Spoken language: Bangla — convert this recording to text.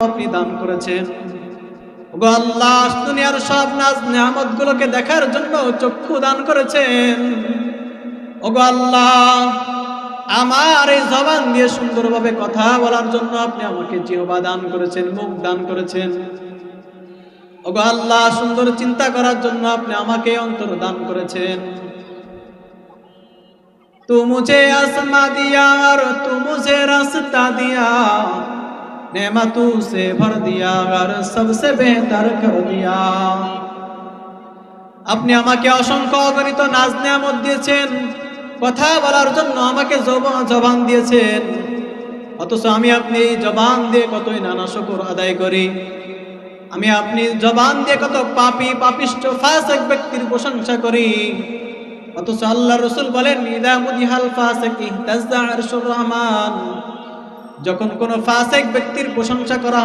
আপনি দান করেছেন। গো আল্লাহ, দুনিয়ার সব নাজ নিয়ামত গুলোকে দেখার জন্য চক্ষু দান করেছেন। আল্লাহ, আমার এই জবান দিয়ে সুন্দরভাবে কথা বলার জন্য আপনি আমাকে জিহবা দান করেছেন, মুখ দান করেছেন। ওগো আল্লাহ, সুন্দর চিন্তা করার জন্য আপনি আমাকে অন্তর দান করেছেন। তু আসমা দিয়া আর তু রাস্তা দিয়া नेमतू से भर दिया और सबसे बेहतर कर दिया আপনি আমাকে অসংখ্য অগণিত নাজ নিয়ামত দিয়েছেন কথা বলার জন্য আমাকে জব- জবান দিয়েছেন অথচ আমি আপনি এই জবান দিয়ে কতই নানা শুকর আদায় করি আমি আপনি জবান দিয়ে কত পাপি পাপিষ্ট ফাসেক ব্যক্তির প্রশংসা করি অথচ আল্লাহ রসুল বলেন ইদা মুদিহাল ফাসিক ইহতাজ্জা আরশুর রহমান যখন কোন ফাসেক ব্যক্তির প্রশংসা করা